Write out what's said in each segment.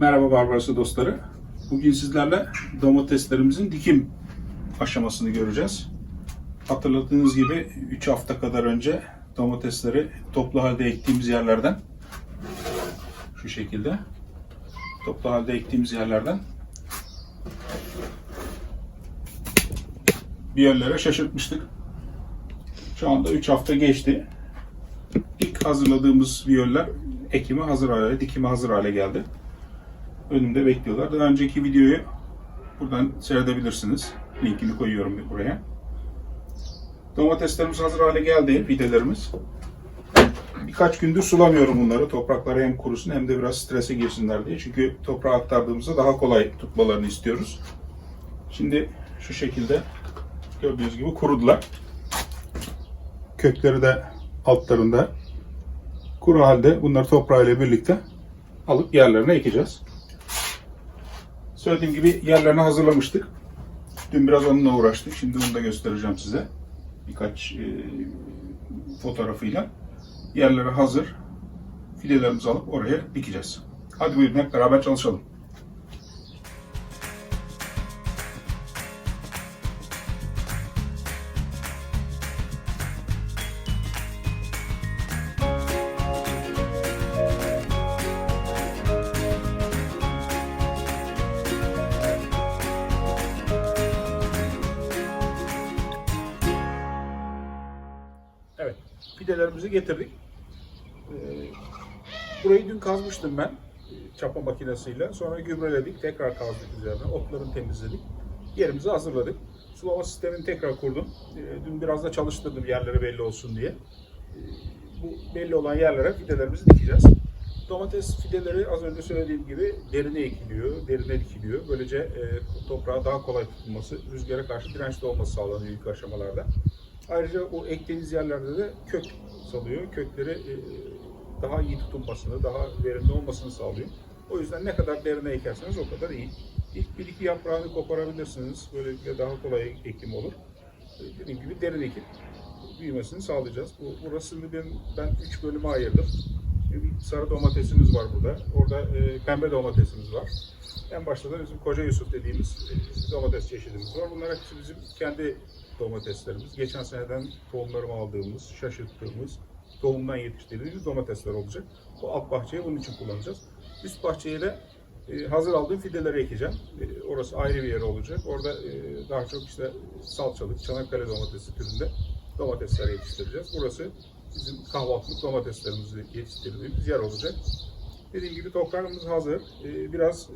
Merhaba Barbarası dostları. Bugün sizlerle domateslerimizin dikim aşamasını göreceğiz. Hatırladığınız gibi 3 hafta kadar önce domatesleri toplu halde ektiğimiz yerlerden şu şekilde toplu halde ektiğimiz yerlerden bir yerlere şaşırtmıştık. Şu anda 3 hafta geçti. İlk hazırladığımız viyoller ekime hazır hale, dikime hazır hale geldi. Önümde bekliyorlar. Daha önceki videoyu buradan seyredebilirsiniz. Linkini koyuyorum buraya. Domateslerimiz hazır hale geldi, fidelerimiz. Birkaç gündür sulamıyorum bunları. Toprakları hem kurusun hem de biraz strese girsinler diye. Çünkü toprağa aktardığımızda daha kolay tutmalarını istiyoruz. Şimdi şu şekilde gördüğünüz gibi kurudular. Kökleri de altlarında kuru halde bunları toprağıyla birlikte alıp yerlerine ekeceğiz. Söylediğim gibi yerlerini hazırlamıştık. Dün biraz onunla uğraştık. Şimdi onu da göstereceğim size. Birkaç e, fotoğrafıyla. Yerleri hazır. Fidelerimizi alıp oraya dikeceğiz. Hadi buyurun hep beraber çalışalım. Evet, fidelerimizi getirdik. Ee, burayı dün kazmıştım ben e, çapa makinesiyle. Sonra gübreledik, tekrar kazdık üzerine, otlarını temizledik. Yerimizi hazırladık. Sulama sistemini tekrar kurdum. Ee, dün biraz da çalıştırdım yerleri belli olsun diye. Ee, bu belli olan yerlere fidelerimizi dikeceğiz. Domates fideleri az önce söylediğim gibi derine ekiliyor, derine dikiliyor. Böylece e, toprağa daha kolay tutulması, rüzgara karşı dirençli olması sağlanıyor ilk aşamalarda. Ayrıca o ektiğiniz yerlerde de kök salıyor. Kökleri e, daha iyi tutulmasını, daha verimli olmasını sağlıyor. O yüzden ne kadar derine ekerseniz o kadar iyi. İlk bir iki yaprağını koparabilirsiniz. Böylelikle daha kolay ekim olur. E, Dediğim gibi derin ekip büyümesini sağlayacağız. Bu, burasını ben, ben üç bölüme ayırdım. E, Bir sarı domatesimiz var burada. Orada e, pembe domatesimiz var. En başta da bizim Koca Yusuf dediğimiz e, domates çeşidimiz var. Bunlar hepsi bizim kendi domateslerimiz. Geçen seneden tohumlarımı aldığımız, şaşırttığımız, tohumdan yetiştirdiğimiz domatesler olacak. Bu alt bahçeyi bunun için kullanacağız. Üst bahçeye de hazır aldığım fideleri ekeceğim. E, orası ayrı bir yer olacak. Orada e, daha çok işte salçalık, Çanakkale domatesi türünde domatesler yetiştireceğiz. Burası bizim kahvaltılık domateslerimizi yetiştirdiğimiz yer olacak. Dediğim gibi toprağımız hazır. E, biraz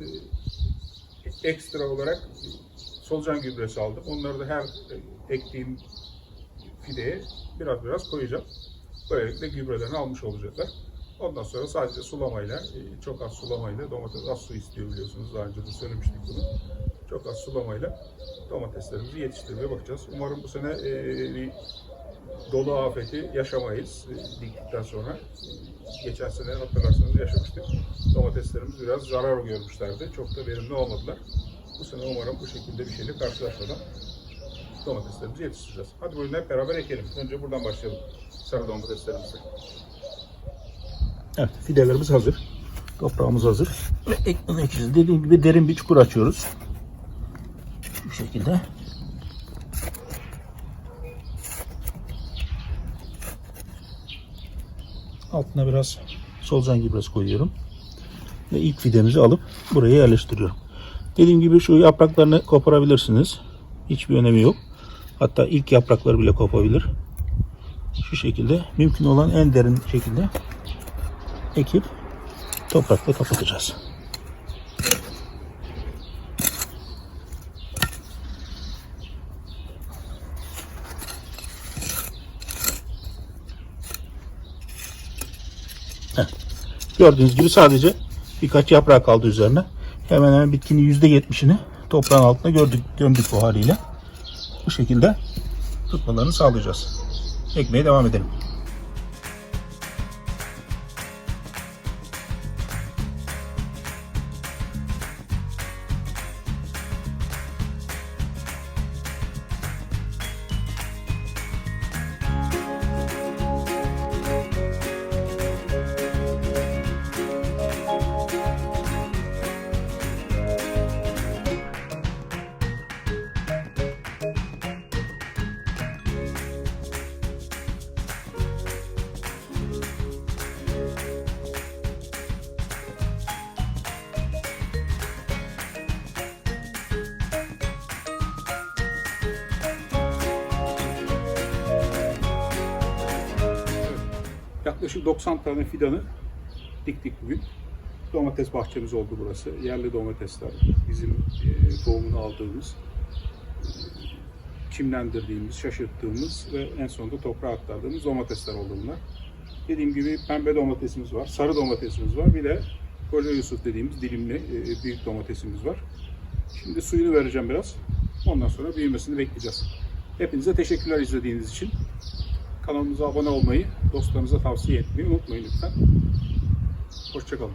ekstra olarak solucan gübresi aldım. Onları da her e, ektiğim fideye biraz biraz koyacağım. Böylelikle gübrelerini almış olacaklar. Ondan sonra sadece sulamayla, e, çok az sulamayla, domates az su istiyor biliyorsunuz. Daha önce de söylemiştik bunu. Çok az sulamayla domateslerimizi yetiştirmeye bakacağız. Umarım bu sene e, bir dolu afeti yaşamayız diktikten sonra. Geçen sene hatırlarsanız yaşamıştık. Domateslerimiz biraz zarar görmüşlerdi. Çok da verimli olmadılar. Bu sene umarım bu şekilde bir şeyle karşılaşmadan domateslerimizi yetiştireceğiz. Hadi buyurun hep beraber ekelim. Önce buradan başlayalım. Sarı domateslerimizi. Evet, fidelerimiz hazır. Toprağımız hazır. Ve ekmeğini. Dediğim gibi derin bir çukur açıyoruz. Şu şekilde. Altına biraz solucan gübresi koyuyorum. Ve ilk fidemizi alıp buraya yerleştiriyorum. Dediğim gibi şu yapraklarını koparabilirsiniz. Hiçbir önemi yok. Hatta ilk yaprakları bile kopabilir. Şu şekilde mümkün olan en derin şekilde ekip toprakla kapatacağız. Heh. Gördüğünüz gibi sadece birkaç yaprak kaldı üzerine. Hemen hemen bitkinin %70'ini toprağın altına gördük, gömdük bu haliyle. Bu şekilde tutmalarını sağlayacağız. Ekmeye devam edelim. Yaklaşık 90 tane fidanı diktik bugün. Domates bahçemiz oldu burası. Yerli domatesler. Bizim e, tohumunu aldığımız, çimlendirdiğimiz, şaşırttığımız ve en sonunda toprağa aktardığımız domatesler oldu bunlar. Dediğim gibi pembe domatesimiz var, sarı domatesimiz var. Bir de Koca Yusuf dediğimiz dilimli e, büyük domatesimiz var. Şimdi suyunu vereceğim biraz. Ondan sonra büyümesini bekleyeceğiz. Hepinize teşekkürler izlediğiniz için. Kanalımıza abone olmayı, dostlarınıza tavsiye etmeyi unutmayın lütfen. Hoşçakalın.